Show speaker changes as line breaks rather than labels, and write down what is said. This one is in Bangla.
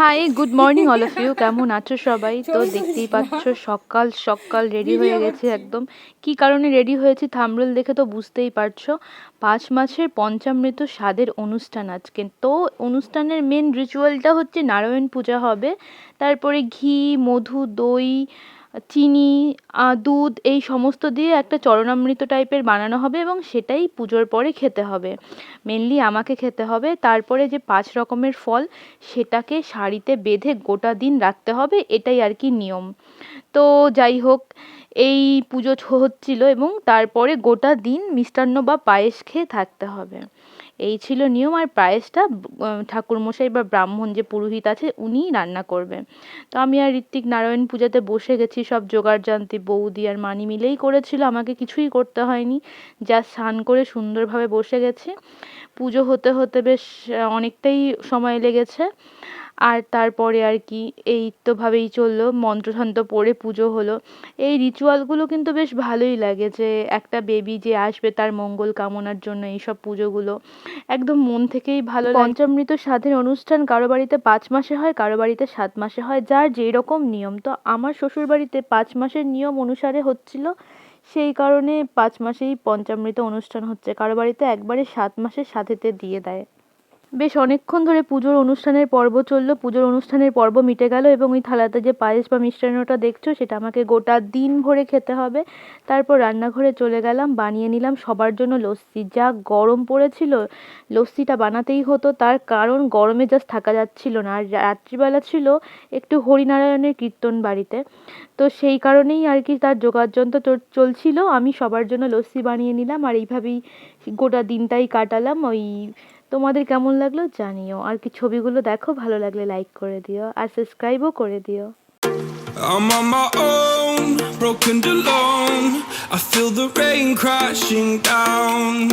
Hi good morning all of you কেমন আছো সবাই? তো দেখতেই পাচ্ছ সকাল সকাল রেডি হয়ে গেছে একদম। কি কারণে রেডি হয়েছি থামরুল দেখে তো বুঝতেই পারছ। পাঁচ মাসের পঞ্চামৃত স্বাদের অনুষ্ঠান আজকে। তো অনুষ্ঠানের মেন রিচুয়ালটা হচ্ছে নারায়ণ পূজা হবে। তারপরে ঘি মধু দই চিনি দুধ এই সমস্ত দিয়ে একটা চরণামৃত টাইপের বানানো হবে এবং সেটাই পুজোর পরে খেতে হবে। মেনলি আমাকে খেতে হবে। তারপরে যে পাঁচ রকমের ফল, সেটাকে শাড়িতে বেঁধে গোটা দিন রাখতে হবে। এটাই আর কি নিয়ম। তো যাই হোক এই পুজো হচ্ছিল এবং তারপরে গোটা দিন মিষ্টান্ন বা পায়েস খেয়ে থাকতে হবে। এই ছিল নিয়ম। আর পায়েসটা ঠাকুরমশাই বা ব্রাহ্মণ যে পুরোহিত আছে, উনিই রান্না করবে তো আমি আর ঋত্বিক নারায়ণ পূজাতে বসে গেছি, সব জোগাড় জানতে। বৌদি আর মানি মিলেই করেছিল, আমাকে কিছুই করতে হয়নি। যা স্নান করে সুন্দরভাবে বসে গেছি। পুজো হতে হতে বেশ অনেকটাই সময় লেগেছে। আর তারপরে আর কি এই তো ভাবেই চলল মন্ত্রশন্ত্র পড়ে পুজো হলো। এই রিচুয়ালগুলো কিন্তু বেশ ভালোই লাগে যে একটা বেবি যে আসবে তার মঙ্গল কামনার জন্য এইসব পুজোগুলো। একদম মন থেকেই ভালো পঞ্চামৃত স্বাদের অনুষ্ঠান কারও বাড়িতে পাঁচ মাসে হয়, কারও বাড়িতে সাত মাসে হয়, যার যেই রকম নিয়ম। তো আমার শ্বশুর বাড়িতে পাঁচ মাসের নিয়ম অনুসারে হচ্ছিল, সেই কারণে পাঁচ মাসেই পঞ্চামৃত অনুষ্ঠান হচ্ছে। কারও বাড়িতে একবারে সাত মাসের সাথেতে দিয়ে দেয়। বেশ অনেকক্ষণ ধরে পুজোর অনুষ্ঠানের পর্ব চলল। পুজোর অনুষ্ঠানের পর্ব মিটে গেল এবং ওই থালাতে যে পায়েস বা মিষ্টান্নটা দেখছ, সেটা আমাকে গোটা দিন ভরে খেতে হবে। তারপর রান্নাঘরে চলে গেলাম, বানিয়ে নিলাম। সবার জন্য লস্যি। যা গরম পড়েছিল, লস্যিটা বানাতেই হতো। তার কারণ গরমে জাস্ট থাকা যাচ্ছিল না। আর রাত্রিবেলা ছিল একটু হরিনারায়ণের কীর্তন বাড়িতে। তো সেই কারণেই আর কি তার যোগাযন্ত্র চল- চলছিল। আমি সবার জন্য লস্যি বানিয়ে নিলাম। আর এইভাবেই গোটা দিনটাই কাটালাম। ওই তোমাদের কেমন লাগল জানিও আর কি ছবিগুলো দেখো ভালো লাগলে লাইক করে দিও আর সাবস্ক্রাইবও করে দিও
I'm on my own, broken alone. I feel the rain crashing down.